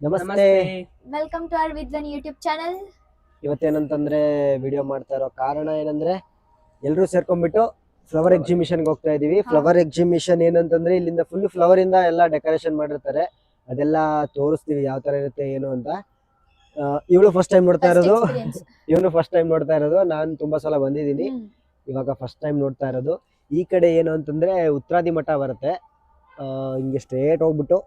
ನಮಸ್ತೆ. Welcome to our Vidwan YouTube channel ಇವತ್ತೇನಂತಂದ್ರೆ video ಮಾಡ್ತಾ ಇರೋ ಕಾರಣ ಏನಂದ್ರೆ ಎಲ್ಲರೂ ಸೇರ್ಕೊಂಡ್ಬಿಟ್ಟು ಫ್ಲವರ್ ಎಕ್ಸಿಬಿಷನ್ ಹೋಗ್ತಾ ಇದೀವಿ. ಫ್ಲವರ್ ಎಕ್ಸಿಬಿಷನ್ ಏನಂತಂದ್ರೆ ಇಲ್ಲಿಂದ ಫುಲ್ ಫ್ಲವರ್ ಇಂದ ಎಲ್ಲ ಡೆಕೋರೇಷನ್ ಮಾಡಿರ್ತಾರೆ. ಅದೆಲ್ಲ ತೋರಿಸ್ತೀವಿ ಯಾವ ತರ ಇರುತ್ತೆ ಏನು ಅಂತ. ಇವಳು ಫಸ್ಟ್ ಟೈಮ್ ನೋಡ್ತಾ ಇರೋದು. ಇವನು ಫಸ್ಟ್ ಟೈಮ್ ನೋಡ್ತಾ ಇರೋದು. ನಾನು ತುಂಬಾ ಸಲ ಬಂದಿದ್ದೀನಿ. ಇವಾಗ ಫಸ್ಟ್ ಟೈಮ್ ನೋಡ್ತಾ ಇರೋದು. ಈ ಕಡೆ ಏನು ಅಂತಂದ್ರೆ ಉತ್ತರಾದಿ ಮಠ ಬರುತ್ತೆ. ಆ, ಹಿಂಗೆ ಸ್ಟ್ರೇಟ್ ಹೋಗ್ಬಿಟ್ಟು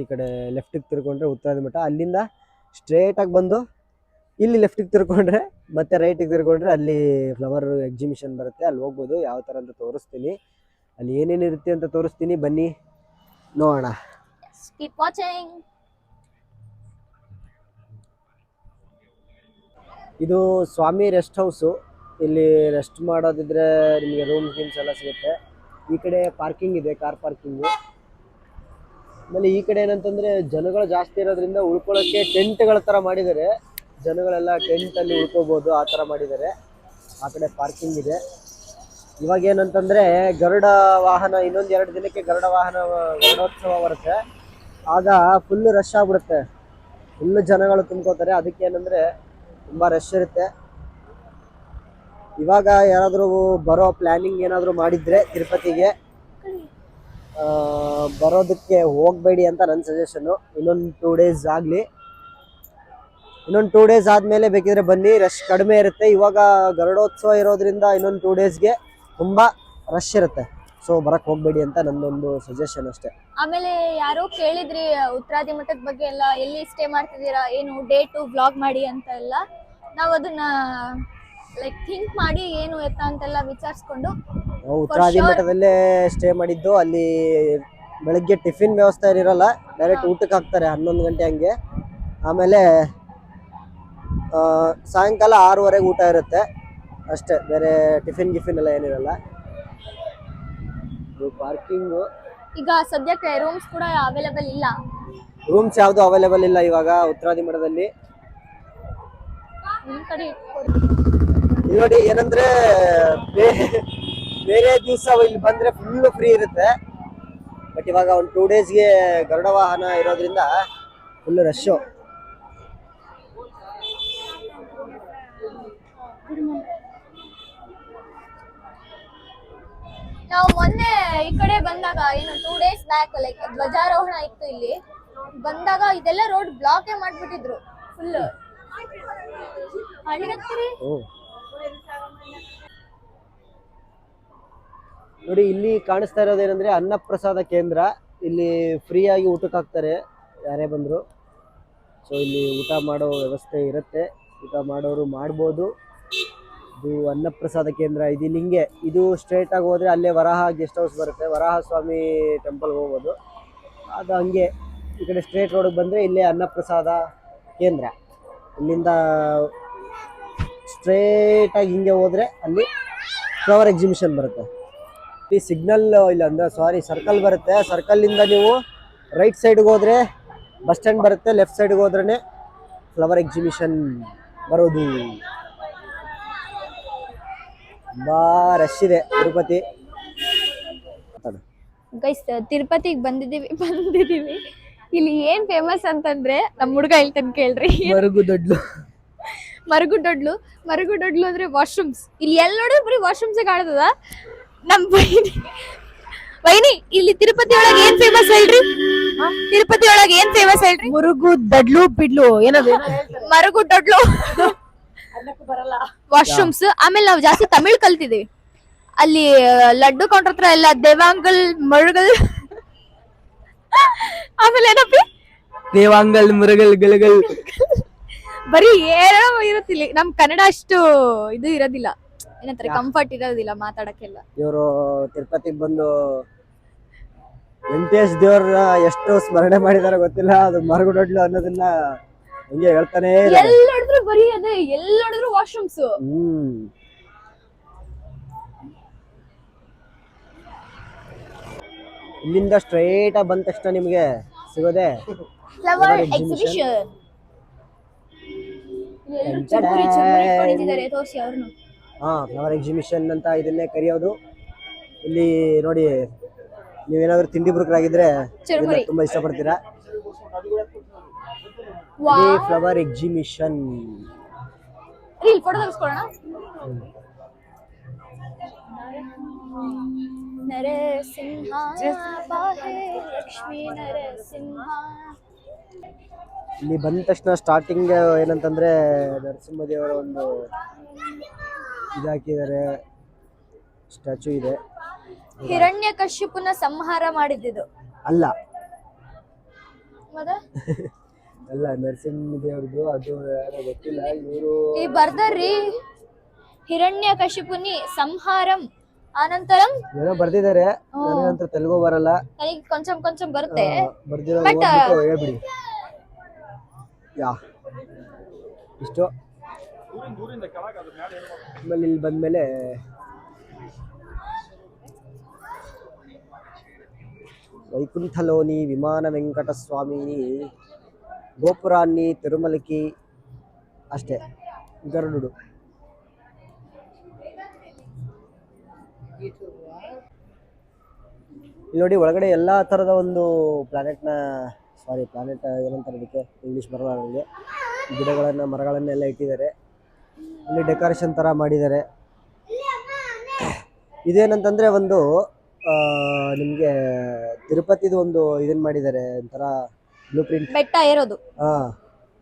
ಈ ಕಡೆ ಲೆಫ್ಟಿಗೆ ತಿರ್ಕೊಂಡ್ರೆ ಉತ್ತರಾದಿ ಮಠ. ಅಲ್ಲಿಂದ ಸ್ಟ್ರೇಟಾಗಿ ಬಂದು ಇಲ್ಲಿ ಲೆಫ್ಟಿಗೆ ತಿರ್ಕೊಂಡ್ರೆ ಮತ್ತೆ ರೈಟಿಗೆ ತಿರ್ಕೊಂಡ್ರೆ ಅಲ್ಲಿ ಫ್ಲವರ್ ಎಕ್ಸಿಬಿಷನ್ ಬರುತ್ತೆ. ಅಲ್ಲಿ ಹೋಗ್ಬೋದು. ಯಾವ ಥರ ಅಂತ ತೋರಿಸ್ತೀನಿ. ಅಲ್ಲಿ ಏನೇನು ಇರುತ್ತೆ ಅಂತ ತೋರಿಸ್ತೀನಿ. ಬನ್ನಿ. ನೋಡೋಣ. ಇದು ಸ್ವಾಮಿ ರೆಸ್ಟ್ ಹೌಸು ಇಲ್ಲಿ ರೆಸ್ಟ್ ಮಾಡೋದಿದ್ರೆ ನಿಮಗೆ ರೂಮ್ ಗೀಮ್ಸ್ ಎಲ್ಲ ಸಿಗುತ್ತೆ. ಈ ಕಡೆ ಪಾರ್ಕಿಂಗ್ ಇದೆ ಕಾರ್ ಪಾರ್ಕಿಂಗು ಆಮೇಲೆ ಈ ಕಡೆ ಏನಂತಂದ್ರೆ ಜನಗಳು ಜಾಸ್ತಿ ಇರೋದ್ರಿಂದ ಉಳ್ಕೊಳ್ಳೋಕ್ಕೆ ಟೆಂಟ್ಗಳ ತರ ಮಾಡಿದ್ದಾರೆ. ಜನಗಳೆಲ್ಲ ಟೆಂಟ್ ಅಲ್ಲಿ ಉಳ್ಕೋಬೋದು, ಆ ತರ ಮಾಡಿದ್ದಾರೆ. ಆ ಕಡೆ ಪಾರ್ಕಿಂಗ್ ಇದೆ. ಇವಾಗ ಏನಂತಂದ್ರೆ ಗರುಡ ವಾಹನ, ಇನ್ನೊಂದು ಎರಡು ದಿನಕ್ಕೆ ಗರುಡ ವಾಹನ, ಗರುಡೋತ್ಸವ ಬರುತ್ತೆ. ಆಗ ಫುಲ್ ರಶ್ ಆಗ್ಬಿಡುತ್ತೆ. ಫುಲ್ ಜನಗಳು ತುಂಬ್ಕೋತಾರೆ. ಅದಕ್ಕೆ ಏನಂದ್ರೆ ತುಂಬಾ ರಶ್ ಇರುತ್ತೆ. ಇವಾಗ ಯಾರಾದರೂ ಬರೋ ಪ್ಲಾನಿಂಗ್ ಏನಾದರೂ ಮಾಡಿದ್ರೆ ತಿರುಪತಿಗೆ. ಬರೋದಕ್ಕೆ ಹೋಗಬೇಡಿ ಅಂತ ನನ್ನ ಸಜೆಷನ್ನು ಇನ್ನೊಂದು ಟೂ ಡೇಸ್ ಆಗಲಿ. ಇನ್ನೊಂದು ಟೂ ಡೇಸ್ ಆದಮೇಲೆ ಬೇಕಿದ್ರೆ ಬನ್ನಿ. ರಶ್ ಕಡಿಮೆ ಇರುತ್ತೆ. ಇವಾಗ ಗರುಡೋತ್ಸವ ಇರೋದ್ರಿಂದ ಇನ್ನೊಂದು ಟೂ ಡೇಸ್ಗೆ ತುಂಬ ರಶ್ ಇರುತ್ತೆ. ಸೊ ಬರಕ್ ಹೋಗಬೇಡಿ ಅಂತ ನಂದೊಂದು ಸಜೆಷನ್ ಅಷ್ಟೇ. ಆಮೇಲೆ ಯಾರೋ ಕೇಳಿದ್ರಿ ಉತ್ತರಾದಿ ಮಠದ ಬಗ್ಗೆ ಎಲ್ಲ, ಎಲ್ಲಿ ಸ್ಟೇ ಮಾಡ್ತಿದ್ದೀರಾ, ಏನು ಡೇಟು ಬ್ಲಾಗ್ ಮಾಡಿ ಅಂತ ಎಲ್ಲ. ನಾವು ಅದನ್ನ ಲೈಕ್ ಥಿಂಕ್ ಮಾಡಿ ಏನು ಎತ್ತ ಅಂತೆಲ್ಲ ವಿಚಾರಿಸ್ಕೊಂಡು ನಾವು ಉತ್ತರಾದಿ ಮಠದಲ್ಲೇ ಸ್ಟೇ ಮಾಡಿದ್ದು. ಅಲ್ಲಿ ಬೆಳಗ್ಗೆ ಟಿಫಿನ್ ವ್ಯವಸ್ಥೆ ಇರಲ್ಲ. ಡೈರೆಕ್ಟ್ ಊಟಕ್ಕೆ ಹಾಕ್ತಾರೆ ಹನ್ನೊಂದು ಗಂಟೆ ಹಂಗೆ. ಆಮೇಲೆ ಸಾಯಂಕಾಲ ಆರೂವರೆಗೆ ಊಟ ಇರುತ್ತೆ. ಅಷ್ಟೇ ಬೇರೆ ಟಿಫಿನ್ ಗಿಫಿನ್ ಎಲ್ಲ ಏನಿರಲ್ಲ. ಪಾರ್ಕಿಂಗು ಈಗ ಸದ್ಯಕ್ಕೆ ರೂಮ್ಸ್ ಕೂಡ ಅವೈಲೇಬಲ್ ಇಲ್ಲ. ರೂಮ್ಸ್ ಯಾವುದು ಅವೈಲೇಬಲ್ ಇಲ್ಲ ಇವಾಗ ಉತ್ತರಾದಿ ಮಠದಲ್ಲಿ. ನೋಡಿ ಏನಂದ್ರೆ ಬೇರೆ ದಿವಸ ಇಲ್ಲಿ ಬಂದ್ರೆ ಫುಲ್ ಫ್ರೀ ಇರುತ್ತೆ. ಬಟ್ ಇವಾಗ ಒಂದು ಟೂ ಡೇಸ್ಗೆ ಗರುಡ ವಾಹನ ಇರೋದ್ರಿಂದ ಫುಲ್ ರಶ್ ನಾವು ಮೊನ್ನೆ ಈ ಕಡೆ ಬಂದಾಗ ಏನು ಟೂ ಡೇಸ್ ಬ್ಯಾಕ್ ಲೈಕ್ ಧ್ವಜಾರೋಹಣ ಇತ್ತು ಇಲ್ಲಿ. ಬಂದಾಗ ಇದೆಲ್ಲ ರೋಡ್ ಬ್ಲಾಕೇ ಮಾಡ್ಬಿಟ್ಟಿದ್ರು ಫುಲ್ ನೋಡಿ, ಇಲ್ಲಿ ಕಾಣಿಸ್ತಾ ಇರೋದೇನೆಂದ್ರೆ ಅನ್ನಪ್ರಸಾದ ಕೇಂದ್ರ. ಇಲ್ಲಿ ಫ್ರೀಯಾಗಿ ಊಟಕ್ಕೆ ಹಾಕ್ತಾರೆ ಯಾರೇ ಬಂದರು. ಸೊ ಇಲ್ಲಿ ಊಟ ಮಾಡೋ ವ್ಯವಸ್ಥೆ ಇರುತ್ತೆ. ಊಟ ಮಾಡೋರು ಮಾಡ್ಬೋದು. ಇದು ಅನ್ನಪ್ರಸಾದ ಕೇಂದ್ರ ಇದು ಹಿಂಗೆ ಇದು ಸ್ಟ್ರೇಟ್ ಆಗಿ ಹೋದ್ರೆ ಅಲ್ಲೇ ವರಾಹ ಗೆಸ್ಟ್ ಹೌಸ್ ಬರುತ್ತೆ. ವರಾಹ ಸ್ವಾಮಿ ಟೆಂಪಲ್ಗೆ ಹೋಗ್ಬೋದು. ಅದು ಹಂಗೆ. ಈ ಕಡೆ ಸ್ಟ್ರೇಟ್ ರೋಡಿಗೆ ಬಂದರೆ ಇಲ್ಲೇ ಅನ್ನಪ್ರಸಾದ ಕೇಂದ್ರ. ಇಲ್ಲಿಂದ ಸ್ಟ್ರೇಟಾಗಿ ಹಿಂಗೆ ಹೋದ್ರೆ ಅಲ್ಲಿ ಫ್ಲವರ್ ಎಕ್ಸಿಬಿಷನ್ ಬರುತ್ತೆ. ಈ ಸಿಗ್ನಲ್ ಇಲ್ಲ ಅಂದ್ರೆ ಸಾರಿ ಸರ್ಕಲ್ ಬರುತ್ತೆ. ಸರ್ಕಲ್ ಇಂದ ನೀವು ರೈಟ್ ಸೈಡ್ಗೆ ಹೋದ್ರೆ ಬಸ್ ಸ್ಟ್ಯಾಂಡ್ ಬರುತ್ತೆ ಲೆಫ್ಟ್ ಸೈಡ್ಗೆ ಹೋದ್ರೆ ಫ್ಲವರ್ ಎಕ್ಸಿಬಿಷನ್ ಬರೋದು. ತುಂಬಾ ರಶ್ ಇದೆ ತಿರುಪತಿ. ಗೈಸ್ ತಿರುಪತಿಗೆ ಬಂದಿದೀವಿ ಬಂದಿದೀವಿ ಇಲ್ಲಿ ಏನ್ ಫೇಮಸ್ ಅಂತಂದ್ರೆ ನಮ್ಮ ಹುಡುಗ ಹೇಳ್ತಾನೆ ಕೇಳ್ರಿ. ಮರುಗು ದೊಡ್ಲು. ಅಂದ್ರೆ ವಾಶ್ರೂಮ್ಸ್ ಇಲ್ಲಿ ಎಲ್ಲ ನೋಡಿದ್ರೆ ಬರೀ ವಾಶ್ರೂಮ್ಸ್ ಕಾಣ್ತದ? ನಮ್ ವೈನಿ ವೈನಿ ಇಲ್ಲಿ ತಿರುಪತಿ ಒಳಗೆ ಏನ್ ಫೇಮಸ್ ಹೇಳ್ರಿ? ತಿರುಪತಿ ಒಳಗೆ ಏನ್ ಫೇಮಸ್ ಹೇಳ್ರಿ? ಮುರುಗು ದಡ್ಲು ಬಿಡ್ಲು ಏನದು? ಬರಲ್ಲ. ವಾಶ್ರೂಮ್ಸ್ ಆಮೇಲೆ ನಾವು ಜಾಸ್ತಿ ತಮಿಳ್ ಕಲ್ತಿದೀವಿ. ಅಲ್ಲಿ ಲಡ್ಡು ಕೌಂಟರ್ ಹತ್ರ ಎಲ್ಲ ದೇವಾಂಗಲ್ ಮರುಗಲ್. ಆಮೇಲೆ ಏನಪ್ಪಿ? ದೇವಾಂಗಲ್ ಮರುಗಲ್ ಗಲಗಲ್. ಬರೀ ಏನೋ ಇರುತ್ತಿಲ್ಲ. ನಮ್ ಕನ್ನಡ ಅಷ್ಟು ಇದು ಇರೋದಿಲ್ಲ. ಏನಂತಾರೆ ಕಂಫರ್ಟ್ ಇರೋದಿಲ್ಲ ಮಾತಾಡಕ್ಕೆಲ್ಲ. ಇವರು ತಿರುಪತಿಗೆ ಬಂದು ವೆಂಕಟೇಶ್ ದೇವ್ರ ಎಷ್ಟು ಸ್ಮರಣೆ ಮಾಡಿದಾರ ಗೊತ್ತಿಲ್ಲ ಅದು ಮರಗುಡೊಡ್ಲು ಅನ್ನೋದನ್ನ ಹಂಗೆ ಹೇಳ್ತಾನೆ ಎಲ್ಲ ಎಲ್ಲಿ ನೋಡಿದ್ರು ಬರೀ ಅದೇ ಎಲ್ಲಿ ನೋಡಿದ್ರು ವಾಶ್ರೂಮ್ಸ್ ಹ್ಮ್. ಇಲ್ಲಿಂದ ಸ್ಟ್ರೈಟ್ ಆಗಿ ಬಂದ ತಕ್ಷಣ ನಿಮಗೆ ಸಿಗೋದೆ? ಫ್ಲವರ್. ಎಕ್ಸಿಬಿಷನ್ ತೋರಿಸಿ ಅವ್ರನ್ನು. ಹಾ ಫ್ಲವರ್ ಎಕ್ಸಿಬಿಷನ್ ಅಂತ ಇದನ್ನೇ ಕರೆಯೋದು. ಇಲ್ಲಿ ನೋಡಿ ನೀವೇನಾದ್ರೂ ತಿಂಡಿ ಬುರುಕರಾಗಿದ್ರೆ ಆಗಿದ್ರೆ ತುಂಬಾ ಇಷ್ಟಪಡ್ತೀರಾ? ಇದೇ ಫ್ಲವರ್ ಎಕ್ಸಿಬಿಷನ್ ಇಲ್ಲಿ ಫೋಟೋ ತೆಗೆಸ್ಕೊಳ್ಳೋಣ. ನರಸಿಂಹ ಬಾಹೆ ಲಕ್ಷ್ಮೀ ನರಸಿಂಹ. ಇಲ್ಲಿ ಬಂದ ತಕ್ಷಣ ಸ್ಟಾರ್ಟಿಂಗ್ ಏನಂತಂದ್ರೆ ನರಸಿಂಹದೇವರ ಒಂದು ಇದು ಹಾಕಿದ್ದಾರೆ ಸ್ಟ್ಯಾಚು ಇದೆ. ಹಿರಣ್ಯ ಕಶ್ಯಪನ ಸಂಹಾರ ಮಾಡಿದ್ದು ಅಲ್ಲ. ಅಲ್ಲ ಅಲ್ಲ ನರಸಿಂಹದೇವ್ರದ್ದು ಅದು ಯಾರೋ ಗೊತ್ತಿಲ್ಲ. ಇವರು ಈ ಬರ್ದಾರ್ರಿ. ಹಿರಣ್ಯ ಕಶಿಪುನಿ ಸಂಹಾರಂ ಅನಂತರಂ. ಏನೋ ಬರ್ದಿದ್ದಾರೆ. ನನಗಂತೂ ತೆಲುಗು ಬರಲ್ಲ. ನನಗೆ ಕೊಂಚಂ ಕೊಂಚಂ ಬರುತ್ತೆ. ಬರ್ದಿರೋ ಹೇಳ್ಬಿಡಿ. ಯಾ. ಇಷ್ಟು. ಆಮೇಲೆ ಇಲ್ಲಿ ಬಂದ್ಮೇಲೆ ವೈಕುಂಠಲೋನಿ ವಿಮಾನ ವೆಂಕಟಸ್ವಾಮಿ ಗೋಪುರಾನಿ ತಿರುಮಲಕಿ ಅಷ್ಟೆ. ಗರುಡು ನೋಡಿ. ಒಳಗಡೆ ಎಲ್ಲ ಥರದ ಒಂದು ಪ್ಲಾನೆಟ್ನ ಸಾರಿ ಪ್ಲಾನೆಟ್ ಏನಂತಾರೆ ಅದಕ್ಕೆ ಇಂಗ್ಲೀಷ್ ಬರಲಾರಿಗೆ ನನಗೆ. ಗಿಡಗಳನ್ನು ಮರಗಳನ್ನೆಲ್ಲ ಇಟ್ಟಿದ್ದಾರೆ. ಇಲ್ಲಿ ಡೆಕೋರೇಷನ್ ತರ ಮಾಡಿದ್ದಾರೆ. ಇದೇನಂತಂದ್ರೆ ಒಂದು ಆ, ನಿಮ್ಗೆ ತಿರುಪತಿದು ಒಂದು ಇದನ್ನ ಮಾಡಿದ್ದಾರೆ ಒಂಥರ ಬ್ಲೂ ಪ್ರಿಂಟ್ ಬೆಟ್ಟ ಏರೋದು. ಹಾ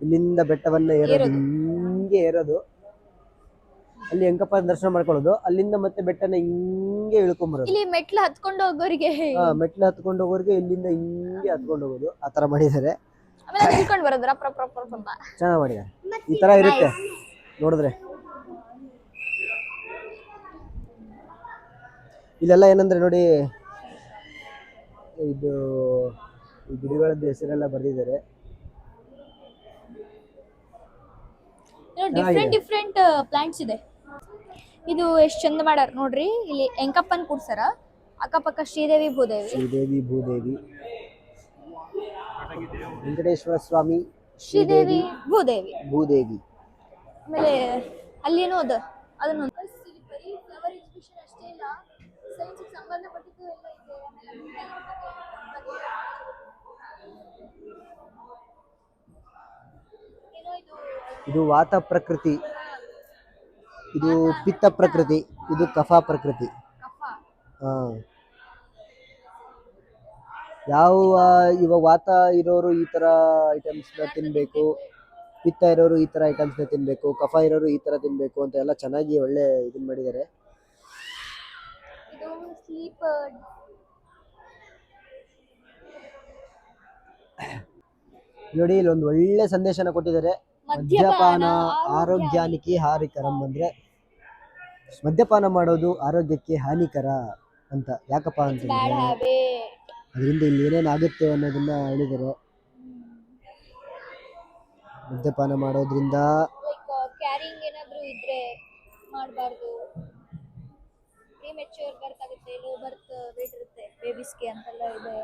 ಇಲ್ಲಿಂದ ಬೆಟ್ಟವನ್ನ ಏರೋದು. ಹಿಂಗೆ ಏರೋದು. ಅಲ್ಲಿ ಹೆಂಗಪ್ಪ ದರ್ಶನ ಮಾಡ್ಕೊಳ್ಳೋದು. ಅಲ್ಲಿಂದ ಮತ್ತೆ ಬೆಟ್ಟನ ಹಿಂಗೆ ಇಳ್ಕೊಂಬರೋದು. ಇಲ್ಲಿ ಮೆಟ್ಲು ಹತ್ಕೊಂಡು ಹೋಗೋರಿಗೆ. ಹಾ ಮೆಟ್ಲು ಹತ್ಕೊಂಡು ಹೋಗೋರಿಗೆ ಇಲ್ಲಿಂದ ಹಿಂಗೆ ಹತ್ಕೊಂಡು ಹೋಗೋದು. ಆ ತರ ಮಾಡಿದ್ದಾರೆ. ಚೆನ್ನಾಗಿ ಮಾಡಿದ್ದಾರೆ. ಈ ತರ ಇರುತ್ತೆ. ನೋಡಿದ್ರೆ. ಇಲ್ಲೆಲ್ಲ ಏನಂದ್ರೆ ನೋಡಿ ಇದು ಈ ಗಿಡಗಳದ್ದು ಹೆಸರೆಲ್ಲ ಬರ್ದಿದ್ದಾರೆ. ಡಿಫ್ರೆಂಟ್ ಡಿಫ್ರೆಂಟ್ ಪ್ಲಾಂಟ್ಸ್ ಇದೆ. ಇದು ಎಷ್ಟು ಚಂದ ಮಾಡ್ಯಾರ ನೋಡ್ರಿ. ಇಲ್ಲಿ ಎಂಕಪ್ಪನ್ ಕೂಡ್ಸಾರ. ಅಕ್ಕಪಕ್ಕ ಶ್ರೀದೇವಿ ಭೂದೇವಿ. ಶ್ರೀದೇವಿ ಭೂದೇವಿ. ವೆಂಕಟೇಶ್ವರ ಸ್ವಾಮಿ ಶ್ರೀದೇವಿ ಭೂದೇವಿ. ಭೂದೇವಿ. ಆಮೇಲೆ ಅಲ್ಲೇನೋ ಅದ. ಅದನ್ನು ಬರೀ ಫ್ಲವರ್ ಎಕ್ಸಿಬಿಷನ್ ಅಷ್ಟೇ ಇಲ್ಲ ಸೈನ್ಸ್ ಸಂಬಂಧಪಟ್ಟಿದ್ದು ಎಲ್ಲ ಇದೆ. ವಾತ ಪ್ರಕೃತಿ. ಇದು ಪಿತ್ತ ಪ್ರಕೃತಿ ಇದು ಕಫ ಪ್ರಕೃತಿ. ಹಾ. ಯಾವ ಇವಾಗ ವಾತ ಇರೋರು ಈ ತರ ಐಟಮ್ಸ್ನ ತಿನ್ಬೇಕು ಪಿತ್ತ ಇರೋರು ಈ ತರ ಐಟಮ್ಸ್ನ ತಿನ್ಬೇಕು ಕಫ ಇರೋರು ಈ ತರ ತಿನ್ಬೇಕು ಅಂತ ಎಲ್ಲ ಚೆನ್ನಾಗಿ ಒಳ್ಳೆ ಇದನ್ನ ಮಾಡಿದ್ದಾರೆ. ಸ್ಲೀಪ್ ನೋಡಿ ಇಲ್ಲಿ ಒಂದು ಒಳ್ಳೆ ಸಂದೇಶನ ಕೊಟ್ಟಿದ್ದಾರೆ. ಮದ್ಯಪಾನ ಆರೋಗ್ಯಕ್ಕೆ ಹಾನಿಕರಂ ಅಂದ್ರೆ ಮದ್ಯಪಾನ ಮಾಡೋದು ಆರೋಗ್ಯಕ್ಕೆ ಹಾನಿಕರ ಅಂತ. ಯಾಕಪ್ಪ ಅಂತ ಅದರಿಂದ ಇಲ್ಲಿ ಏನೇನಾಗುತ್ತೆ ಅನ್ನೋದನ್ನ ಹೇಳಿದರು ಮದ್ಯಪಾನ ಮಾಡೋದ್ರಿಂದ ಕ್ಯಾರಿಂಗ್ ಏನಾದ್ರು ಇದ್ರೆ ಮಾಡಬಾರ್ದು. ಪ್ರಿಮೆಚ್ಯೂರ್ ಬರ್ತ್ ಆಗುತ್ತೆ ಲೋ ಬರ್ತ್ ವೇಟ್ ಇರುತ್ತೆ ಬೇಬಿಸ್ಗೆ ಅಂತೆಲ್ಲ ಇದೆ.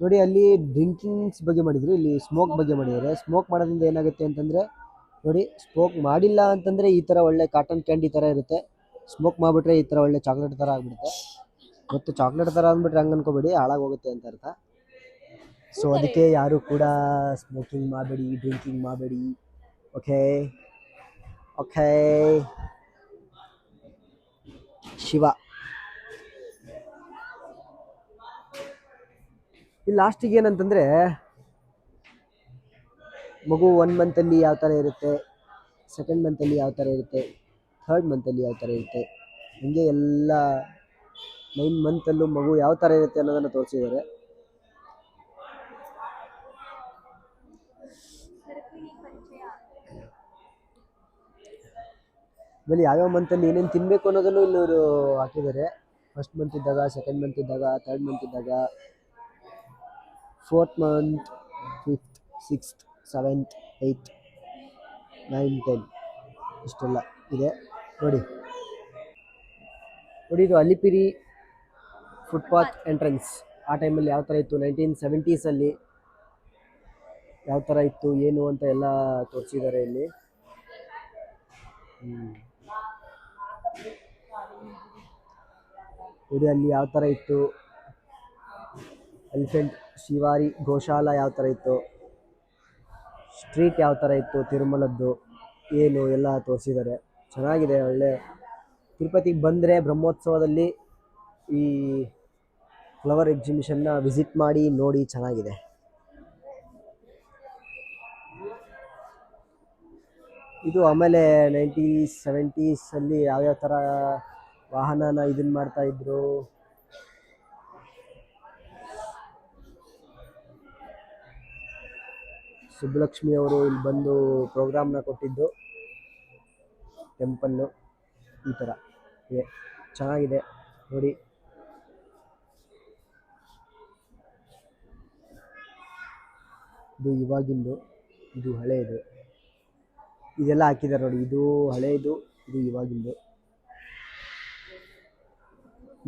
ನೋಡಿ ಅಲ್ಲಿ ಡ್ರಿಂಕಿಂಗ್ಸ್ ಬಗ್ಗೆ ಮಾಡಿದ್ರು ಇಲ್ಲಿ ಸ್ಮೋಕ್ ಬಗ್ಗೆ ಮಾಡಿದ್ದಾರೆ. ಸ್ಮೋಕ್ ಮಾಡೋದ್ರಿಂದ ಏನಾಗುತ್ತೆ ಅಂತಂದ್ರೆ ನೋಡಿ ಸ್ಮೋಕ್ ಮಾಡಿಲ್ಲ ಅಂತಂದ್ರೆ ಈ ತರ ಒಳ್ಳೆ ಕಾಟನ್ ಕ್ಯಾಂಡಿ ತರ ಇರುತ್ತೆ. ಸ್ಮೋಕ್ ಮಾಡ್ಬಿಟ್ರೆ ಈ ತರ ಒಳ್ಳೆ ಚಾಕ್ಲೇಟ್ ತರ ಆಗಿಬಿಡುತ್ತೆ. ಮತ್ತು ಚಾಕ್ಲೇಟ್ ತರ ಅಂದ್ಬಿಟ್ರೆ ಹಂಗ ಅನ್ಕೋಬೇಡಿ ಹಾಳಾಗೋಗುತ್ತೆ ಅಂತ ಅರ್ಥ. ಸೊ ಅದಕ್ಕೆ ಯಾರು ಕೂಡ ಸ್ಮೋಕಿಂಗ್ ಮಾಡಬೇಡಿ ಡ್ರಿಂಕಿಂಗ್ ಮಾಡಬೇಡಿ. Okay okay Shiva. ಇಲ್ಲಿ ಲಾಸ್ಟಿಗೆ ಏನಂತಂದ್ರೆ, ಮಗು ಒನ್ ಮಂತಲ್ಲಿ ಯಾವ ಥರ ಇರುತ್ತೆ ಸೆಕೆಂಡ್ ಮಂತಲ್ಲಿ ಯಾವ ಥರ ಇರುತ್ತೆ ಥರ್ಡ್ ಮಂತಲ್ಲಿ ಯಾವ ಥರ ಇರುತ್ತೆ, ಹೀಗೆ ಎಲ್ಲ ನೈನ್ ಮಂತಲ್ಲೂ ಮಗು ಯಾವ ಥರ ಇರುತ್ತೆ ಅನ್ನೋದನ್ನು ತೋರಿಸಿದ್ದಾರೆ. ಆಮೇಲೆ ಯಾವ್ಯಾವ ಮಂತಲ್ಲಿ ಏನೇನು ತಿನ್ನಬೇಕು ಅನ್ನೋದನ್ನು ಇಲ್ಲಿ ಅವರು ಹಾಕಿದ್ದಾರೆ. ಫಸ್ಟ್ ಮಂತ್ ಇದ್ದಾಗ ಸೆಕೆಂಡ್ ಮಂತ್ ಇದ್ದಾಗ ಥರ್ಡ್ ಮಂತ್ ಇದ್ದಾಗ fourth month fifth sixth seventh eighth nine ten ಇಷ್ಟೆಲ್ಲ ಇದೆ. ನೋಡಿ. ನೋಡಿ ಇದು ಅಲಿಪಿರಿ ಫುಟ್ಪಾತ್ ಎಂಟ್ರೆನ್ಸ್ ಆ ಟೈಮಲ್ಲಿ ಯಾವ ಥರ ಇತ್ತು? ನೈನ್ಟೀನ್ ಸೆವೆಂಟೀಸಲ್ಲಿ ಯಾವ ಥರ ಇತ್ತು, ಏನು ಅಂತ ಎಲ್ಲ ತೋರಿಸಿದ್ದಾರೆ ಇಲ್ಲಿ. ಅಲ್ಲಿ ಯಾವ ಥರ ಇತ್ತು? ಎಲಿಫೆಂಟ್, ಶಿವಾರಿ, ಗೋಶಾಲ ಯಾವ ಥರ ಇತ್ತು? ಸ್ಟ್ರೀಟ್ ಯಾವ ಥರ ಇತ್ತು? ತಿರುಮಲದ್ದು ಏನು? ಎಲ್ಲ ತೋರಿಸಿದ್ದಾರೆ. ಚೆನ್ನಾಗಿದೆ, ಒಳ್ಳೆ. ತಿರುಪತಿಗೆ ಬಂದರೆ ಬ್ರಹ್ಮೋತ್ಸವದಲ್ಲಿ ಈ ಫ್ಲವರ್ ಎಕ್ಸಿಬಿಷನ್ನ ವಿಸಿಟ್ ಮಾಡಿ, ನೋಡಿ, ಚೆನ್ನಾಗಿದೆ. ಇದು ಆಮೇಲೆ ನೈಂಟೀಸ್ ಸೆವೆಂಟೀಸಲ್ಲಿ ಯಾವ್ಯಾವ ಥರ ವಾಹನನ ಇದನ್ನ ಮಾಡ್ತಾ ಇದ್ರು. ಸುಬ್ಬಲಕ್ಷ್ಮಿ ಅವರು ಇಲ್ಲಿ ಬಂದು ಪ್ರೋಗ್ರಾಮ್ನ ಕೊಟ್ಟಿದ್ದು. ಟೆಂಪಲ್ಲು ಈ ಥರ ಇದೆ. ಚೆನ್ನಾಗಿದೆ. ನೋಡಿ. ಇದು ಇವಾಗಿಂದು. ಇದು ಹಳೆಯದು ಇದೆಲ್ಲ ಹಾಕಿದ್ದಾರೆ ನೋಡಿ. ಇದು ಹಳೆಯದು ಇದು ಇವಾಗಿಂದು.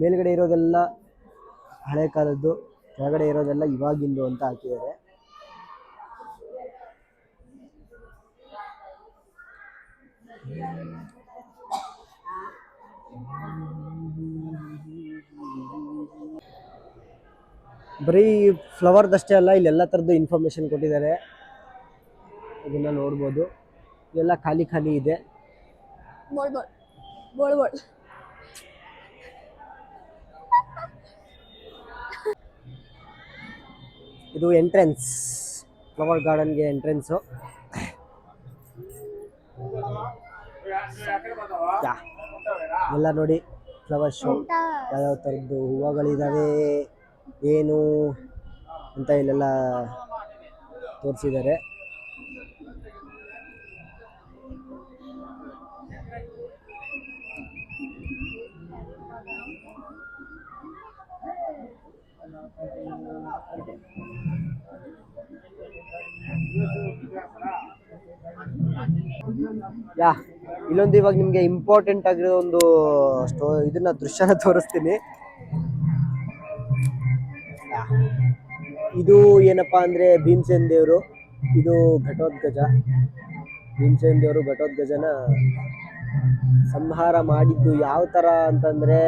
ಮೇಲ್ಗಡೆ ಇರೋದೆಲ್ಲ ಹಳೆ ಕಾಲದ್ದು, ಕೆಳಗಡೆ ಇರೋದೆಲ್ಲ ಇವಾಗಿಂದು ಅಂತ ಹಾಕಿದ್ದಾರೆ. ಬರೀ ಫ್ಲವರ್ದಷ್ಟೇ ಅಲ್ಲ ಇಲ್ಲೆಲ್ಲ ಥರದ್ದು ಇನ್ಫಾರ್ಮೇಷನ್ ಕೊಟ್ಟಿದ್ದಾರೆ. ಇದನ್ನ ನೋಡ್ಬೋದು. ಎಲ್ಲ ಖಾಲಿ ಖಾಲಿ ಇದೆ. ಇದು ಎಂಟ್ರೆನ್ಸ್ ಫ್ಲವರ್ ಗಾರ್ಡನ್ಗೆ ಎಂಟ್ರೆನ್ಸು ಎಲ್ಲ ನೋಡಿ ಫ್ಲವರ್ ಶೋ ಯಾವ್ಯಾವ ಥರದ್ದು ಹೂವುಗಳಿದ್ದಾವೆ ಏನು ಅಂತ ಇಲ್ಲೆಲ್ಲ ತೋರಿಸಿದ್ದಾರೆ. ಯಾ, ಇಲ್ಲೊಂದು ಇವಾಗ ನಿಮಗೆ ಇಂಪಾರ್ಟೆಂಟ್ ಆಗಿರೋ ಒಂದು ಸ್ಟೋ ಇದನ್ನ ದೃಶ್ಯನ ತೋರಿಸ್ತೀನಿ. ಇದು ಏನಪ್ಪಾ ಅಂದ್ರೆ ಭೀಮಸೇನ್ ದೇವರು, ಇದು ಘಟೋದ್ಗಜ. ಭೀಮಸೇನ್ ದೇವರು ಘಟೋದ್ಗಜನ ಸಂಹಾರ ಮಾಡಿದ್ದು ಯಾವ ತರ ಅಂತಂದ್ರೆ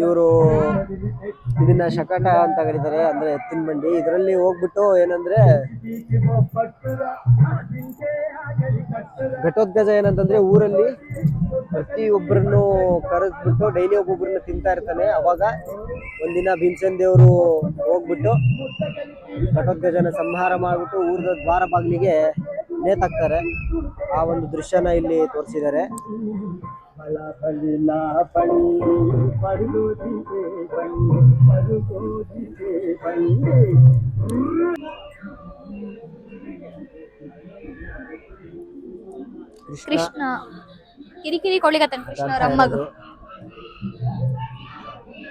ಇವರು ಇದನ್ನ ಶಕಟ ಅಂತ ಕರೀತಾರೆ, ಅಂದ್ರೆ ಎತ್ತಿನ ಬಂಡಿ. ಇದರಲ್ಲಿ ಹೋಗ್ಬಿಟ್ಟು ಏನಂದ್ರೆ, ಘಟೋದ್ಗಜ ಏನಂತಂದ್ರೆ ಊರಲ್ಲಿ ಪ್ರತಿಯೊಬ್ಬರನ್ನು ಕರೆದ್ಬಿಟ್ಟು ಡೈಲಿ ಒಬ್ಬೊಬ್ಬರನ್ನ ತಿಂತಾ ಇರ್ತಾನೆ. ಅವಾಗ ಒಂದಿನ ಭೀಮಸೇನ್ ದೇವರು ಹೋಗ್ಬಿಟ್ಟು ಘಟೋದ್ಗಜನ ಸಂಹಾರ ಮಾಡಿಬಿಟ್ಟು ಊರದ ದ್ವಾರ ಬಾಗಿಲಿಗೆ ನೇತಾಕ್ತಾರೆ. ಆ ಒಂದು ದೃಶ್ಯನ ಇಲ್ಲಿ ತೋರಿಸಿದ್ದಾರೆ. ಕೃಷ್ಣ. ಕೃಷ್ಣ ಕಿರಿಕಿರಿ ಕೊಡ್ಲಿಕತ್ತಾನ ಕೃಷ್ಣ ಅವರ ಅಮ್ಮಗ.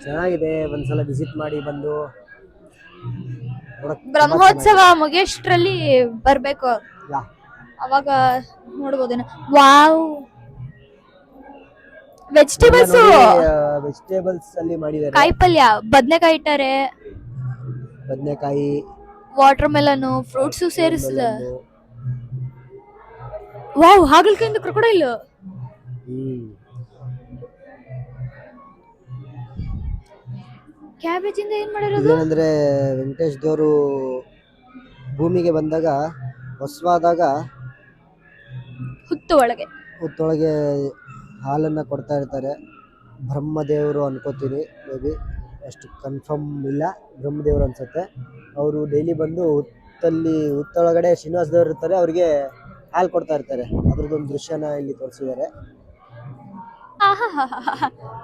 ಚೆನ್ನಾಗಿದೆ ಒಂದ್ಸಲ ವಿಸಿಟ್ ಮಾಡಿ ಬಂದು. ಬ್ರಹ್ಮೋತ್ಸವ ಮುಗಿಯಷ್ಟ್ರಲ್ಲಿ ಬರ್ಬೇಕು. ಅವಾಗ ನೋಡ್ಬೋದೇನ ವಾವ್. ವೆಜಿಟೇಬಲ್ಸ್ ವೆಜಿಟೇಬಲ್ಸ್ ಅಲ್ಲಿ ಮಾಡಿದ್ದಾರೆ. ಕಾಯಿ ಪಲ್ಯ ಬದನೆಕಾಯಿ ಇಟ್ಟಾರೆ. ಬದನೆಕಾಯಿ ವಾಟರ್ ಮೆಲನ್ ಫ್ರೂಟ್ಸ್ ಸೇರಿಸಿದ. ವಾವ್ ಹಾಗಲಕಾಯಿಂದ ಕ್ರೊಕೊಡೈಲ್ ಇಲ್ಲ. ಕ್ಯಾಬೇಜ್ ಇಂದ ಏನ್ ಮಾಡಿರೋದು? ಅಂದ್ರೆ ವೆಂಕಟೇಶ್ ದೇವರು ಭೂಮಿಗೆ ಬಂದಾಗ ಹೊಸವಾದಾಗ ಹುತ್ತು ಒಳಗೆ. ಹುತ್ತೊಳಗೆ ಹಾಲನ್ನ ಕೊಡ್ತಾ ಇರ್ತಾರೆ. ಬ್ರಹ್ಮದೇವರು ಅನ್ಕೋತೀನಿ ಮೇ ಬಿ ಅಷ್ಟು ಕನ್ಫರ್ಮ್ ಇಲ್ಲ ಬ್ರಹ್ಮದೇವರು ಅನ್ಸುತ್ತೆ. ಅವರು ಡೈಲಿ ಬಂದು ಹುತ್ತಲ್ಲಿ ಹುತ್ತೊಳಗಡೆ ಶ್ರೀನಿವಾಸ ದೇವರು ಇರ್ತಾರೆ ಅವರಿಗೆ ಹಾಲು ಕೊಡ್ತಾ ಇರ್ತಾರೆ. ಅದ್ರದ್ದೊಂದು ದೃಶ್ಯನ ಇಲ್ಲಿ ತೋರಿಸಿದ್ದಾರೆ.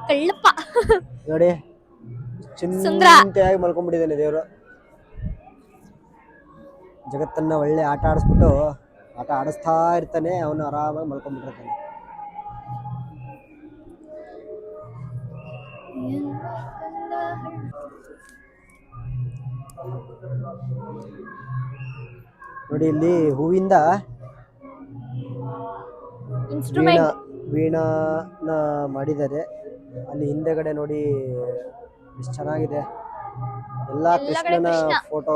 ಕಳ್ಳಪ್ಪ. ನೋಡಿ. ಚಿಂತೆಯಾಗಿ ಮಲ್ಕೊಂಡ್ಬಿಟ್ಟಿದ್ದಾನೆ ದೇವರು. ಜಗತ್ತನ್ನ ಒಳ್ಳೆ ಆಟ ಆಡಿಸ್ಬಿಟ್ಟು ಆಟ ಆಡಿಸ್ತಾ ಇರ್ತಾನೆ ಅವನು ಆರಾಮಾಗಿ ಮಲ್ಕೊಂಡ್ಬಿಟ್ಟಿರ್ತಾನೆ. ನೋಡಿ ಇಲ್ಲಿ ಹೂವಿಂದ ವೀಣಾ ವೀಣಾನ ಮಾಡಿದ್ದಾರೆ. ಅಲ್ಲಿ ಹಿಂದೆಗಡೆ ನೋಡಿ ಎಷ್ಟು ಚೆನ್ನಾಗಿದೆ. ಎಲ್ಲ ಕೃಷ್ಣನ ಫೋಟೋ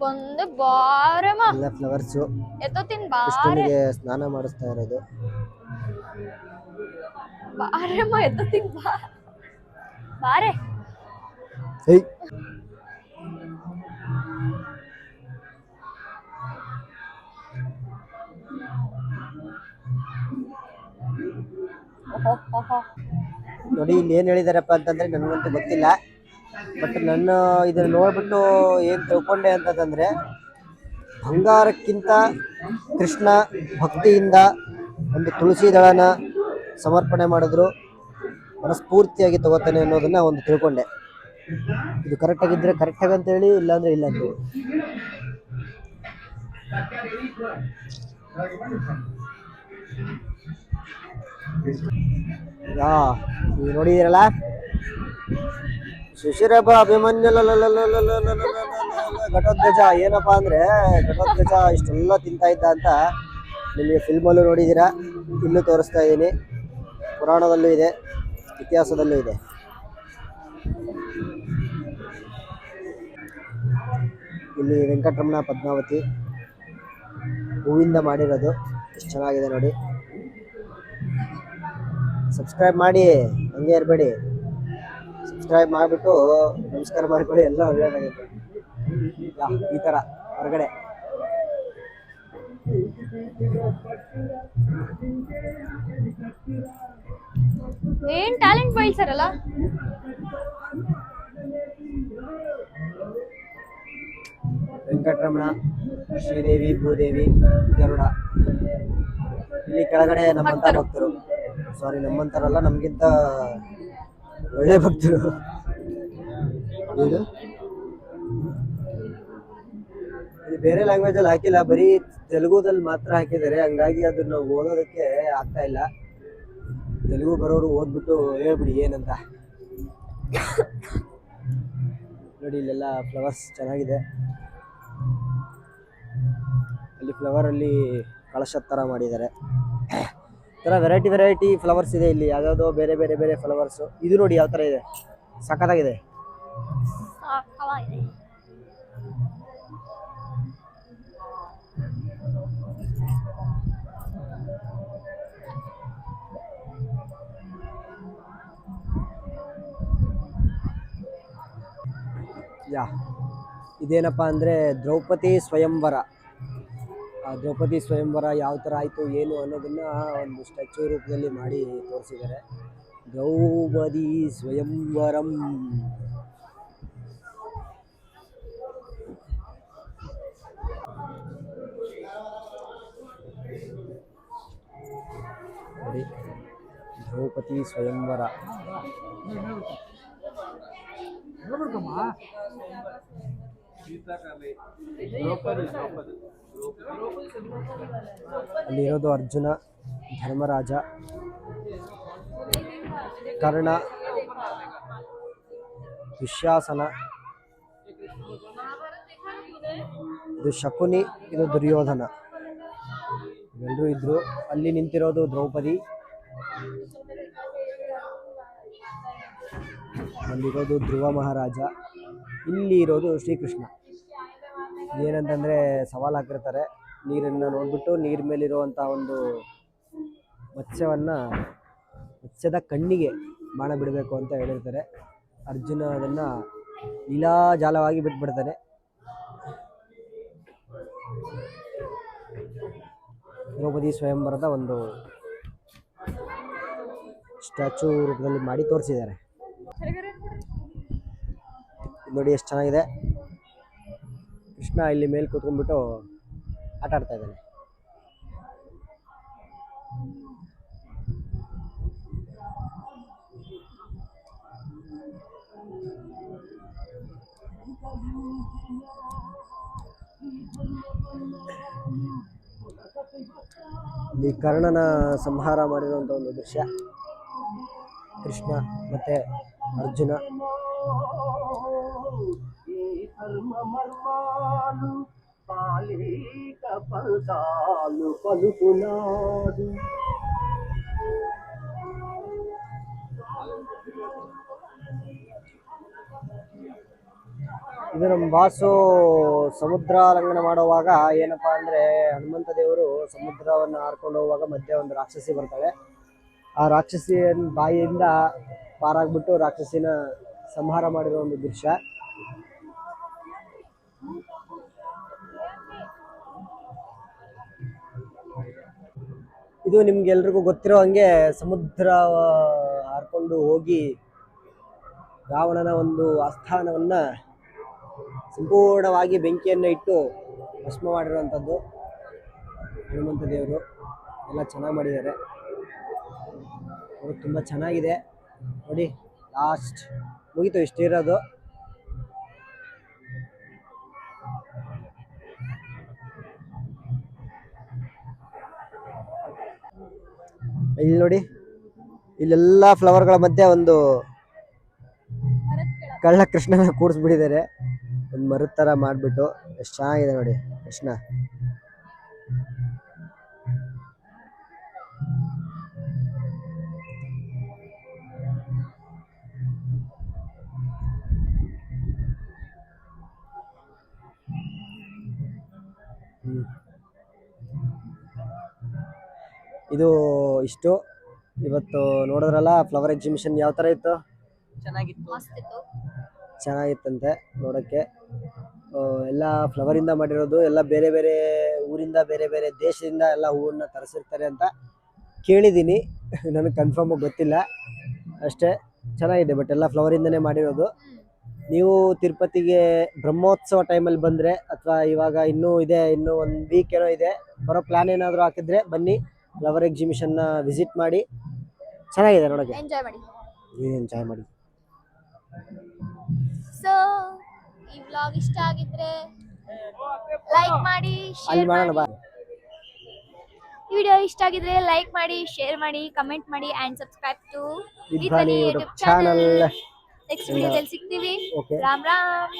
ಬಂದು ಬಾರಮ್ಮ. ಎಲ್ಲ ಫ್ಲವರ್ಸು ಎತ್ತೋತಿನ್ ಬಾರೆ. ಕೃಷ್ಣನಿಗೆ ಸ್ನಾನ ಮಾಡಿಸ್ತಾ ಇರೋದು. ಬಾರಮ್ಮ ಎತ್ತೋತಿನ್ ಬಾ. ಬಾರೆ. ಏಯ್. ಓಹೋ ಓಹೋ. ನೋಡಿ ಇಲ್ಲಿ ಏನ್ ಹೇಳಿದಾರಪ್ಪ ಅಂತಂದ್ರೆ ನನಗಂತೂ ಗೊತ್ತಿಲ್ಲ. ಬಟ್ ನನ್ನ ಇದನ್ನ ನೋಡ್ಬಿಟ್ಟು ಏನ್ ತಿಳ್ಕೊಂಡೆ ಅಂತಂದ್ರೆ, ಬಂಗಾರಕ್ಕಿಂತ ಕೃಷ್ಣ ಭಕ್ತಿಯಿಂದ ಒಂದು ತುಳಸಿ ದಳನ ಸಮರ್ಪಣೆ ಮಾಡಿದ್ರು. ಮನಸ್ಫೂರ್ತಿಯಾಗಿ ತಗೋತಾನೆ ಅನ್ನೋದನ್ನ ಒಂದು ತಿಳ್ಕೊಂಡೆ. ಇದು ಕರೆಕ್ಟ್ ಆಗಿದ್ರೆ ಕರೆಕ್ಟ್ ಇಲ್ಲಾಂದರೆ ಇಲ್ಲಾಂದ್ರೆ ಇಲ್ಲ ಅಂತೇಳಿ ಯಾ, ನೀವು ನೋಡಿದಿರಲ್ಲ ಶಿಶಿರಭ ಅಭಿಮನ್ಯು ಘಟೋದ್ಗಜ ಏನಪ್ಪಾ ಅಂದ್ರೆ ಘಟೋದ್ಗಜ ಇಷ್ಟೆಲ್ಲ ತಿಂತಾ ಇದ್ದ ಅಂತ ನಿಮಗೆ ಫಿಲ್ಮಲ್ಲೂ ನೋಡಿದ್ದೀರಾ ಇಲ್ಲೂ ತೋರಿಸ್ತಾ ಇದ್ದೀನಿ ಪುರಾಣದಲ್ಲೂ ಇದೆ ಇತಿಹಾಸದಲ್ಲೂ ಇದೆ ಇಲ್ಲಿ ವೆಂಕಟರಮಣ ಪದ್ಮಾವತಿ ಹೂವಿಂದ ಮಾಡಿರೋದು ಎಷ್ಟು ಚೆನ್ನಾಗಿದೆ ನೋಡಿ ಸಬ್ಸ್ಕ್ರೈಬ್ ಮಾಡಿ ಹಂಗೆ ಇರಬೇಡಿ ಸಬ್ಸ್ಕ್ರೈಬ್ ಮಾಡಿಬಿಟ್ಟು ನಮಸ್ಕಾರ ಮಾಡ್ಕೊಳ್ಳಿ ಎಲ್ಲ ಒಳ್ಳೆಯದಾಗುತ್ತೆ ಈ ಥರ ಹೊರಗಡೆ. ಏನ್ ಟ್ಯಾಲೆಂಟ್ ಬೆಳ್ಸಾರಲ್ಲ ವೆಂಕಟರಮಣ ಶ್ರೀದೇವಿ ಭೂದೇವಿ ಗರುಡ. ಇಲ್ಲಿ ಕೆಳಗಡೆ ನಮ್ಮಂತ ಭಕ್ತರು. ಸಾರಿ ನಮ್ಮಂತರಲ್ಲ ನಮ್ಗಿಂತ ಒಳ್ಳೆ ಭಕ್ತರು. ಬೇರೆ ಲ್ಯಾಂಗ್ವೇಜ್ ಅಲ್ಲಿ ಹಾಕಿಲ್ಲ ಬರೀ ತೆಲುಗುದಲ್ಲಿ ಮಾತ್ರ ಹಾಕಿದ್ದಾರೆ. ಹಂಗಾಗಿ ಅದನ್ನ ಓದೋದಕ್ಕೆ ಆಗ್ತಾ ಇಲ್ಲ. ತೆಲುಗು ಬರೋರು ಓದ್ಬಿಟ್ಟು ಹೇಳ್ಬಿಡಿ ಏನಂತ. ನೋಡಿ ಇಲ್ಲೆಲ್ಲ ಫ್ಲವರ್ಸ್ ಚೆನ್ನಾಗಿದೆ. ಅಲ್ಲಿ ಫ್ಲವರ್ ಅಲ್ಲಿ ಕಳಶ ತರ ಮಾಡಿದ್ದಾರೆ. ಥರ ವೆರೈಟಿ ವೆರೈಟಿ ಫ್ಲವರ್ಸ್ ಇದೆ ಇಲ್ಲಿ. ಯಾವ್ಯಾವುದೋ ಬೇರೆ ಬೇರೆ ಬೇರೆ ಫ್ಲವರ್ಸ್ ಇದು ನೋಡಿ ಯಾವ ತರ ಇದೆ? ಸಾಕಾಗಿದೆ ಯಾ, ಇದೇನಪ್ಪ ಅಂದ್ರೆ ದ್ರೌಪದಿ ಸ್ವಯಂವರ. ದ್ರೌಪದಿ ಸ್ವಯಂವರ ಯಾವ ಥರ ಆಯಿತು, ಏನು ಅನ್ನೋದನ್ನು ಒಂದು ಸ್ಟ್ಯಾಚ್ಯೂ ರೂಪದಲ್ಲಿ ಮಾಡಿ ತೋರಿಸಿದ್ದಾರೆ. ದ್ರೌಪದಿ ಸ್ವಯಂವರಂ. ದ್ರೌಪದಿ ಸ್ವಯಂವರ. ಅಲ್ಲಿರೋದು ಅರ್ಜುನ, ಧರ್ಮರಾಜ. ಕರ್ಣ ದುಶ್ಯಾಸನ ಇದು ಶಕುನಿ, ಇದು ದುರ್ಯೋಧನ. ಎಲ್ಲರೂ ಇದ್ರು. ಅಲ್ಲಿ ನಿಂತಿರೋದು ದ್ರೌಪದಿ. ಅಲ್ಲಿರೋದು ಧ್ರುವ ಮಹಾರಾಜ. ಇಲ್ಲಿ ಇರೋದು ಶ್ರೀಕೃಷ್ಣ. ಏನಂತಂದ್ರೆ ಸವಾಲು ಹಾಕಿರ್ತಾರೆ. ನೀರನ್ನು ನೋಡ್ಬಿಟ್ಟು ನೀರ್ ಮೇಲಿರುವಂಥ ಒಂದು ಮತ್ಸ್ಯವನ್ನ ಮತ್ಸ್ಯದ ಕಣ್ಣಿಗೆ ಬಾಣ ಬಿಡಬೇಕು ಅಂತ ಹೇಳಿರ್ತಾರೆ. ಅರ್ಜುನ ಅದನ್ನ ಲೀಲಾಜಾಲವಾಗಿ ಬಿಟ್ಬಿಡ್ತಾನೆ. ದ್ರೌಪದಿ ಸ್ವಯಂವರದ ಒಂದು ಸ್ಟ್ಯಾಚು ರೂಪದಲ್ಲಿ ಮಾಡಿ ತೋರಿಸಿದ್ದಾರೆ. ನೋಡಿ ಎಷ್ಟು ಚೆನ್ನಾಗಿದೆ. ಕೃಷ್ಣ ಇಲ್ಲಿ ಮೇಲೆ ಕೂತ್ಕೊಂಡ್ಬಿಟ್ಟು ಆಟ ಆಡ್ತಾ ಇದ್ದಾನೆ. ಇಲ್ಲಿ ಕರ್ಣನ ಸಂಹಾರ ಮಾಡಿರುವಂಥ ಒಂದು ದೃಶ್ಯ. ಕೃಷ್ಣ ಮತ್ತೆ ಅರ್ಜುನ. ಇದು ನಮ್ಮ ಬಾಸು ಸಮುದ್ರ ಲಂಘನ ಮಾಡುವಾಗ ಏನಪ್ಪಾ ಅಂದ್ರೆ ಹನುಮಂತ ದೇವರು ಸಮುದ್ರವನ್ನು ಹಾರ್ಕೊಂಡು ಹೋಗುವಾಗ ಮಧ್ಯೆ ಒಂದು ರಾಕ್ಷಸಿ ಬರ್ತಾಳೆ ಆ ರಾಕ್ಷಸಿಯ ಬಾಯಿಯಿಂದ ಪಾರಾಗ್ಬಿಟ್ಟು ರಾಕ್ಷಸಿನ ಸಂಹಾರ ಮಾಡಿರೋ ಒಂದು ದೃಶ್ಯ. ಇದು ನಿಮ್ಗೆಲ್ರಿಗೂ ಗೊತ್ತಿರೋ ಹಂಗೆ ಸಮುದ್ರ ಹಾರ್ಕೊಂಡು ಹೋಗಿ ರಾವಣನ ಒಂದು ಆಸ್ಥಾನವನ್ನ ಸಂಪೂರ್ಣವಾಗಿ ಬೆಂಕಿಯನ್ನು ಇಟ್ಟು ಭಸ್ಮ ಮಾಡಿರುವಂಥದ್ದು ಹನುಮಂತ ದೇವರು. ಎಲ್ಲ ಚೆನ್ನಾಗಿ ಮಾಡಿದ್ದಾರೆ. ಅವರು ತುಂಬ ಚೆನ್ನಾಗಿದೆ. ನೋಡಿ ಲಾಸ್ಟ್ ಮುಗೀತು ಇಷ್ಟು ಇಲ್ಲಿ ನೋಡಿ, ಇಲ್ಲೆಲ್ಲ ಫ್ಲವರ್ಗಳ ಮಧ್ಯೆ ಒಂದು ಕಳ್ಳ ಕೃಷ್ಣನ ಕೂಡಿಸ್ಬಿಟ್ಟಿದ್ದಾರೆ ಒಂದು ಮರದ ಥರ ಮಾಡಿಬಿಟ್ಟು, ಎಷ್ಟು ಚೆನ್ನಾಗಿದೆ ನೋಡಿ ಕೃಷ್ಣ ಹ್ಮ್. ಇದು ಇಷ್ಟು. ಇವತ್ತು ನೋಡಿದ್ರಲ್ಲ ಫ್ಲವರ್ ಎಕ್ಸಿಬಿಷನ್ ಯಾವ ಥರ ಇತ್ತು? ಚೆನ್ನಾಗಿತ್ತು. ಚೆನ್ನಾಗಿತ್ತಂತೆ ನೋಡೋಕ್ಕೆ. ಎಲ್ಲ ಎಲ್ಲ ಫ್ಲವರಿಂದ ಮಾಡಿರೋದು ಎಲ್ಲ ಬೇರೆ ಬೇರೆ ಊರಿಂದ ಬೇರೆ ಬೇರೆ ದೇಶದಿಂದ ಎಲ್ಲ ಹೂವನ್ನ ತರಿಸಿರ್ತಾರೆ ಅಂತ ಕೇಳಿದ್ದೀನಿ. ನನಗೆ ಕನ್ಫರ್ಮ್ ಗೊತ್ತಿಲ್ಲ. ಅಷ್ಟೇ ಚೆನ್ನಾಗಿದೆ ಬಟ್ ಎಲ್ಲ ಫ್ಲವರಿಂದನೇ ಮಾಡಿರೋದು. ನೀವು ತಿರುಪತಿಗೆ ಬ್ರಹ್ಮೋತ್ಸವ ಟೈಮಲ್ಲಿ ಬಂದರೆ ಅಥವಾ ಇವಾಗ ಇನ್ನೂ ಇದೆ ಇನ್ನೂ ಒಂದು ವೀಕ್ ಏನೋ ಇದೆ ಬರೋ ಪ್ಲ್ಯಾನ್ ಏನಾದರೂ ಹಾಕಿದ್ರೆ ಬನ್ನಿ. ಫ್ಲವರ್ನ ವಿಸಿಟ್ ಮಾಡಿ ಚೆನ್ನಾಗಿದೆ ನೋಡಕ್ಕೆ ಎಂಜಾಯ್ ಮಾಡಿ. ಎಂಜಾಯ್ ಮಾಡಿ? ಸೊ ಈ ವ್ಲಾಗ್ ಇಷ್ಟ ಆಗಿದ್ರೆ ಲೈಕ್ ಮಾಡಿ ಅಲ್ಲಿ ಶೇರ್ ಮಾಡೋಣ ಬಾ ಮಾಡಿ. ಈ ವಿಡಿಯೋ ಇಷ್ಟ ಆಗಿದ್ರೆ ಲೈಕ್ ಮಾಡಿ ಶೇರ್ ಮಾಡಿ ಕಮೆಂಟ್ ಮಾಡಿ and subscribe to Vidhwani YouTube channel next ವಿಡಿಯೋದಲ್ಲಿ ಸಿಗ್ತೀವಿ. ಓಕೆ ರಾಮ್ ರಾಮ್.